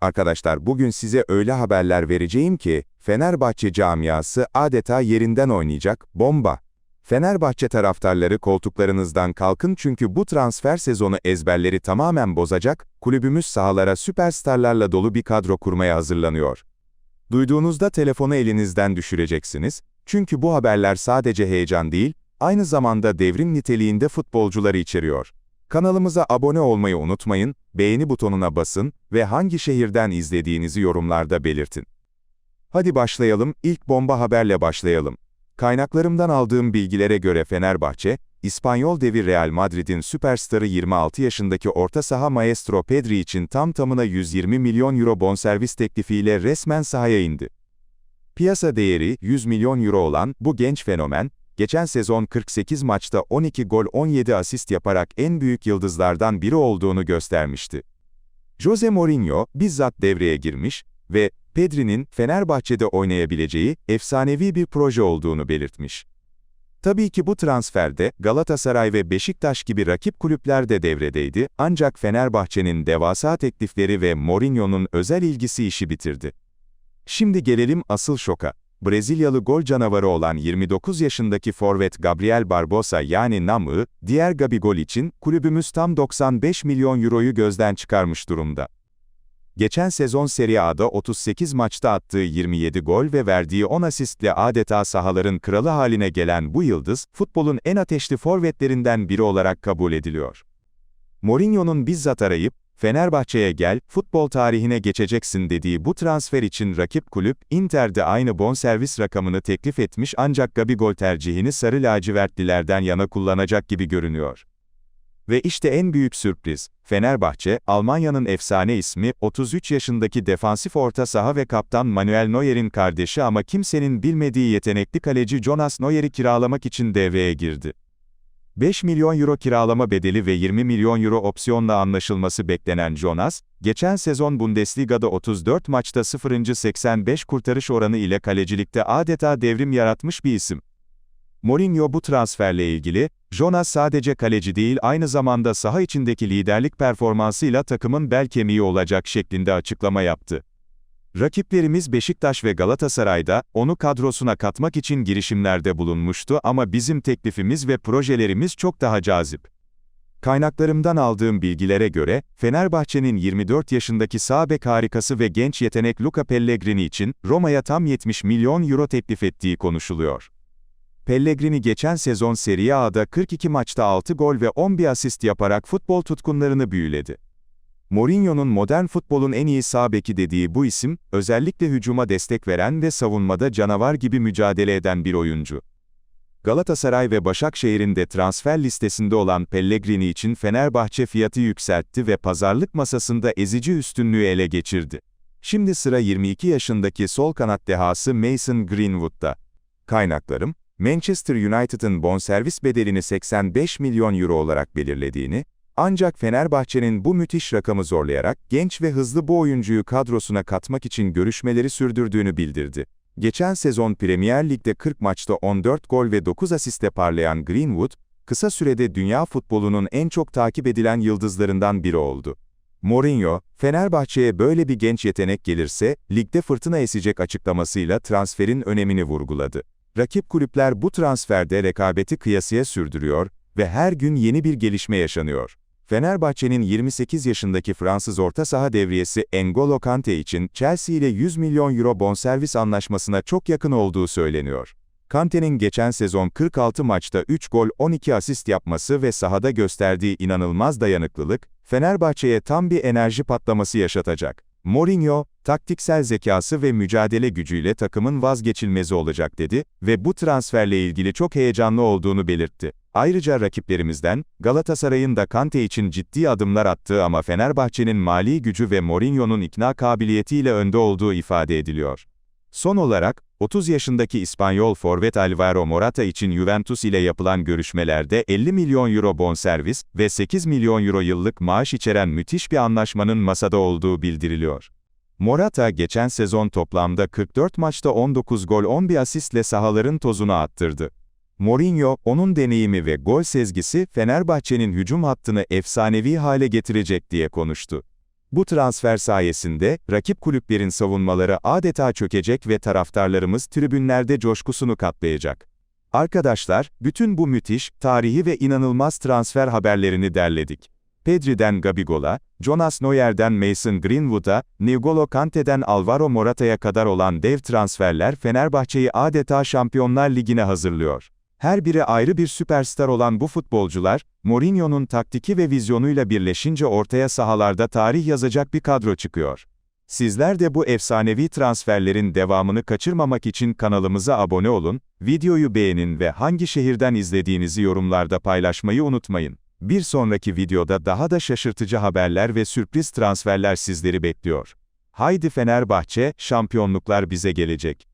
Arkadaşlar bugün size öyle haberler vereceğim ki, Fenerbahçe camiası adeta yerinden oynayacak, bomba. Fenerbahçe taraftarları koltuklarınızdan kalkın çünkü bu transfer sezonu ezberleri tamamen bozacak, kulübümüz sahalara süperstarlarla dolu bir kadro kurmaya hazırlanıyor. Duyduğunuzda telefonu elinizden düşüreceksiniz, çünkü bu haberler sadece heyecan değil, aynı zamanda devrim niteliğinde futbolcuları içeriyor. Kanalımıza abone olmayı unutmayın, beğeni butonuna basın ve hangi şehirden izlediğinizi yorumlarda belirtin. Hadi başlayalım, ilk bomba haberle başlayalım. Kaynaklarımdan aldığım bilgilere göre Fenerbahçe, İspanyol devi Real Madrid'in süperstarı 26 yaşındaki orta saha maestro Pedri için tam tamına 120 milyon euro bonservis teklifiyle resmen sahaya indi. Piyasa değeri 100 milyon euro olan bu genç fenomen, geçen sezon 48 maçta 12 gol 17 asist yaparak en büyük yıldızlardan biri olduğunu göstermişti. Jose Mourinho bizzat devreye girmiş ve Pedri'nin Fenerbahçe'de oynayabileceği efsanevi bir proje olduğunu belirtmiş. Tabii ki bu transferde Galatasaray ve Beşiktaş gibi rakip kulüpler de devredeydi, ancak Fenerbahçe'nin devasa teklifleri ve Mourinho'nun özel ilgisi işi bitirdi. Şimdi gelelim asıl şoka. Brezilyalı gol canavarı olan 29 yaşındaki forvet Gabriel Barbosa yani Namı, diğer Gabigol için kulübümüz tam 95 milyon euroyu gözden çıkarmış durumda. Geçen sezon Serie A'da 38 maçta attığı 27 gol ve verdiği 10 asistle adeta sahaların kralı haline gelen bu yıldız, futbolun en ateşli forvetlerinden biri olarak kabul ediliyor. Mourinho'nun bizzat arayıp, Fenerbahçe'ye gel, futbol tarihine geçeceksin dediği bu transfer için rakip kulüp, Inter'de aynı bonservis rakamını teklif etmiş ancak Gabigol tercihini sarı lacivertlilerden yana kullanacak gibi görünüyor. Ve işte en büyük sürpriz, Fenerbahçe, Almanya'nın efsane ismi, 33 yaşındaki defansif orta saha ve kaptan Manuel Neuer'in kardeşi ama kimsenin bilmediği yetenekli kaleci Jonas Neuer'i kiralamak için devreye girdi. 5 milyon euro kiralama bedeli ve 20 milyon euro opsiyonla anlaşılması beklenen Jonas, geçen sezon Bundesliga'da 34 maçta 0.85 kurtarış oranı ile kalecilikte adeta devrim yaratmış bir isim. Mourinho bu transferle ilgili, Jonas sadece kaleci değil aynı zamanda saha içindeki liderlik performansıyla takımın bel kemiği olacak şeklinde açıklama yaptı. Rakiplerimiz Beşiktaş ve Galatasaray'da, onu kadrosuna katmak için girişimlerde bulunmuştu ama bizim teklifimiz ve projelerimiz çok daha cazip. Kaynaklarımdan aldığım bilgilere göre, Fenerbahçe'nin 24 yaşındaki sağ bek harikası ve genç yetenek Luca Pellegrini için, Roma'ya tam 70 milyon euro teklif ettiği konuşuluyor. Pellegrini geçen sezon Serie A'da 42 maçta 6 gol ve 11 asist yaparak futbol tutkunlarını büyüledi. Mourinho'nun modern futbolun en iyi sağ beki dediği bu isim, özellikle hücuma destek veren ve savunmada canavar gibi mücadele eden bir oyuncu. Galatasaray ve Başakşehir'in de transfer listesinde olan Pellegrini için Fenerbahçe fiyatı yükseltti ve pazarlık masasında ezici üstünlüğü ele geçirdi. Şimdi sıra 22 yaşındaki sol kanat dehası Mason Greenwood'da. Kaynaklarım, Manchester United'ın bonservis bedelini 85 milyon euro olarak belirlediğini, ancak Fenerbahçe'nin bu müthiş rakamı zorlayarak genç ve hızlı bu oyuncuyu kadrosuna katmak için görüşmeleri sürdürdüğünü bildirdi. Geçen sezon Premier Lig'de 40 maçta 14 gol ve 9 asiste parlayan Greenwood, kısa sürede dünya futbolunun en çok takip edilen yıldızlarından biri oldu. Mourinho, Fenerbahçe'ye böyle bir genç yetenek gelirse, ligde fırtına esecek açıklamasıyla transferin önemini vurguladı. Rakip kulüpler bu transferde rekabeti kıyasıya sürdürüyor ve her gün yeni bir gelişme yaşanıyor. Fenerbahçe'nin 28 yaşındaki Fransız orta saha devriyesi N'Golo Kante için Chelsea ile 100 milyon euro bonservis anlaşmasına çok yakın olduğu söyleniyor. Kante'nin geçen sezon 46 maçta 3 gol 12 asist yapması ve sahada gösterdiği inanılmaz dayanıklılık, Fenerbahçe'ye tam bir enerji patlaması yaşatacak. Mourinho, taktiksel zekası ve mücadele gücüyle takımın vazgeçilmezi olacak dedi ve bu transferle ilgili çok heyecanlı olduğunu belirtti. Ayrıca rakiplerimizden, Galatasaray'ın da Kante için ciddi adımlar attığı ama Fenerbahçe'nin mali gücü ve Mourinho'nun ikna kabiliyetiyle önde olduğu ifade ediliyor. Son olarak, 30 yaşındaki İspanyol forvet Alvaro Morata için Juventus ile yapılan görüşmelerde 50 milyon euro bonservis ve 8 milyon euro yıllık maaş içeren müthiş bir anlaşmanın masada olduğu bildiriliyor. Morata geçen sezon toplamda 44 maçta 19 gol 11 asistle sahaların tozunu attırdı. Mourinho, onun deneyimi ve gol sezgisi Fenerbahçe'nin hücum hattını efsanevi hale getirecek diye konuştu. Bu transfer sayesinde, rakip kulüplerin savunmaları adeta çökecek ve taraftarlarımız tribünlerde coşkusunu katlayacak. Arkadaşlar, bütün bu müthiş, tarihi ve inanılmaz transfer haberlerini derledik. Pedri'den Gabigol'a, Jonas Neuer'den Mason Greenwood'a, N'Golo Kante'den Alvaro Morata'ya kadar olan dev transferler Fenerbahçe'yi adeta Şampiyonlar Ligi'ne hazırlıyor. Her biri ayrı bir süperstar olan bu futbolcular, Mourinho'nun taktiki ve vizyonuyla birleşince ortaya sahalarda tarih yazacak bir kadro çıkıyor. Sizler de bu efsanevi transferlerin devamını kaçırmamak için kanalımıza abone olun, videoyu beğenin ve hangi şehirden izlediğinizi yorumlarda paylaşmayı unutmayın. Bir sonraki videoda daha da şaşırtıcı haberler ve sürpriz transferler sizleri bekliyor. Haydi Fenerbahçe, şampiyonluklar bize gelecek.